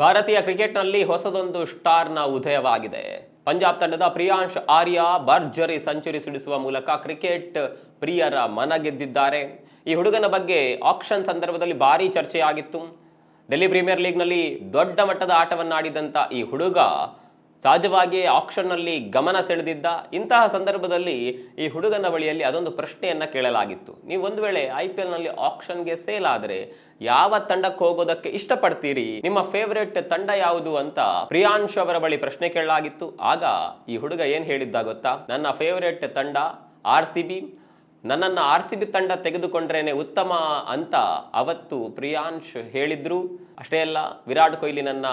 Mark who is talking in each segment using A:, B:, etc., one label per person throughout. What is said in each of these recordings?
A: ಭಾರತೀಯ ಕ್ರಿಕೆಟ್ನಲ್ಲಿ ಹೊಸದೊಂದು ಸ್ಟಾರ್ನ ಉದಯವಾಗಿದೆ. ಪಂಜಾಬ್ ತಂಡದ ಪ್ರಿಯಾಂಶ್ ಆರ್ಯ ಭರ್ಜರಿ ಸೆಂಚುರಿ ಸಿಡಿಸುವ ಮೂಲಕ ಕ್ರಿಕೆಟ್ ಪ್ರಿಯರ ಮನ ಗೆದ್ದಿದ್ದಾರೆ. ಈ ಹುಡುಗನ ಬಗ್ಗೆ ಆಕ್ಷನ್ ಸಂದರ್ಭದಲ್ಲಿ ಭಾರಿ ಚರ್ಚೆಯಾಗಿತ್ತು. ಡೆಲ್ಲಿ ಪ್ರೀಮಿಯರ್ ಲೀಗ್ನಲ್ಲಿ ದೊಡ್ಡ ಮಟ್ಟದ ಆಟವನ್ನಾಡಿದಂಥ ಈ ಹುಡುಗ ಸಹಜವಾಗಿಯೇ ಆಕ್ಷನ್ನಲ್ಲಿ ಗಮನ ಸೆಳೆದಿದ್ದ ಇಂತಹ ಸಂದರ್ಭದಲ್ಲಿ ಈ ಹುಡುಗನ ಬಳಿಯಲ್ಲಿ ಅದೊಂದು ಪ್ರಶ್ನೆಯನ್ನು ಕೇಳಲಾಗಿತ್ತು. ನೀವು ಒಂದು ವೇಳೆ ಐ ಪಿ ಎಲ್ನಲ್ಲಿ ಆಕ್ಷನ್ಗೆ ಸೇಲ್ ಆದರೆ ಯಾವ ತಂಡಕ್ಕೆ ಹೋಗೋದಕ್ಕೆ ಇಷ್ಟಪಡ್ತೀರಿ? ನಿಮ್ಮ ಫೇವ್ರೇಟ್ ತಂಡ ಯಾವುದು ಅಂತ ಪ್ರಿಯಾಂಶ್ ಅವರ ಬಳಿ ಪ್ರಶ್ನೆ ಕೇಳಲಾಗಿತ್ತು. ಆಗ ಈ ಹುಡುಗ ಏನು ಹೇಳಿದ್ದ ಗೊತ್ತಾ? ನನ್ನ ಫೇವ್ರೇಟ್ ತಂಡ ಆರ್ ಸಿ ಬಿ, ನನ್ನನ್ನು ಆರ್ ಸಿ ಬಿ ತಂಡ ತೆಗೆದುಕೊಂಡ್ರೇನೆ ಉತ್ತಮ ಅಂತ ಅವತ್ತು ಪ್ರಿಯಾಂಶ್ ಹೇಳಿದ್ರು. ಅಷ್ಟೇ ಅಲ್ಲ, ವಿರಾಟ್ ಕೊಹ್ಲಿ ನನ್ನ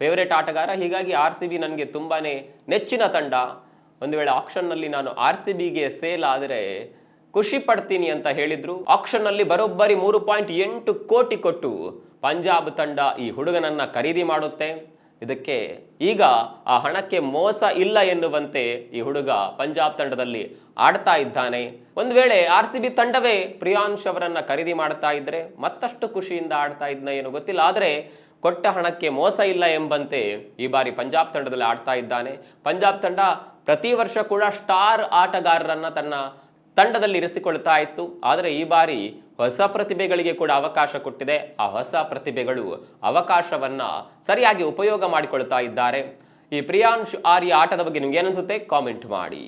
A: ಫೇವರೇಟ್ ಆಟಗಾರ. ಹೀಗಾಗಿ ಆರ್ ಸಿ ಬಿ ನನಗೆ ತುಂಬಾನೇ ನೆಚ್ಚಿನ ತಂಡ. ಒಂದು ವೇಳೆ ಆಕ್ಷನ್ನಲ್ಲಿ ನಾನು ಆರ್ ಸಿ ಬಿಗೆ ಸೇಲ್ ಆದರೆ ಖುಷಿ ಪಡ್ತೀನಿ ಅಂತ ಹೇಳಿದ್ರು. ಆಕ್ಷನ್ನಲ್ಲಿ ಬರೋಬ್ಬರಿ ಮೂರು ಪಾಯಿಂಟ್ ಎಂಟು ಕೋಟಿ ಕೊಟ್ಟು ಪಂಜಾಬ್ ತಂಡ ಈ ಹುಡುಗನನ್ನ ಖರೀದಿ ಮಾಡುತ್ತೆ. ಇದಕ್ಕೆ ಈಗ ಆ ಹಣಕ್ಕೆ ಮೋಸ ಇಲ್ಲ ಎನ್ನುವಂತೆ ಈ ಹುಡುಗ ಪಂಜಾಬ್ ತಂಡದಲ್ಲಿ ಆಡ್ತಾ ಇದ್ದಾನೆ. ಒಂದು ವೇಳೆ ಆರ್ ಸಿ ಬಿ ತಂಡವೇ ಪ್ರಿಯಾಂಶ್ ಅವರನ್ನ ಖರೀದಿ ಮಾಡ್ತಾ ಇದ್ರೆ ಮತ್ತಷ್ಟು ಖುಷಿಯಿಂದ ಆಡ್ತಾ ಇದ್ನ ಏನು ಗೊತ್ತಿಲ್ಲ. ಆದರೆ ಕೊಟ್ಟ ಹಣಕ್ಕೆ ಮೋಸ ಇಲ್ಲ ಎಂಬಂತೆ ಈ ಬಾರಿ ಪಂಜಾಬ್ ತಂಡದಲ್ಲಿ ಆಡ್ತಾ ಇದ್ದಾನೆ. ಪಂಜಾಬ್ ತಂಡ ಪ್ರತಿ ವರ್ಷ ಕೂಡ ಸ್ಟಾರ್ ಆಟಗಾರರನ್ನ ತನ್ನ ತಂಡದಲ್ಲಿ ಇರಿಸಿಕೊಳ್ತಾ ಇತ್ತು. ಆದರೆ ಈ ಬಾರಿ ಹೊಸ ಪ್ರತಿಭೆಗಳಿಗೆ ಕೂಡ ಅವಕಾಶ ಕೊಟ್ಟಿದೆ. ಆ ಹೊಸ ಪ್ರತಿಭೆಗಳು ಅವಕಾಶವನ್ನ ಸರಿಯಾಗಿ ಉಪಯೋಗ ಮಾಡಿಕೊಳ್ತಾ ಇದ್ದಾರೆ. ಈ ಪ್ರಿಯಾಂಶ್ ಆರ್ಯ ಆಟದ ಬಗ್ಗೆ ನಿಮ್ಗೆ ಏನನ್ಸುತ್ತೆ ಕಾಮೆಂಟ್ ಮಾಡಿ.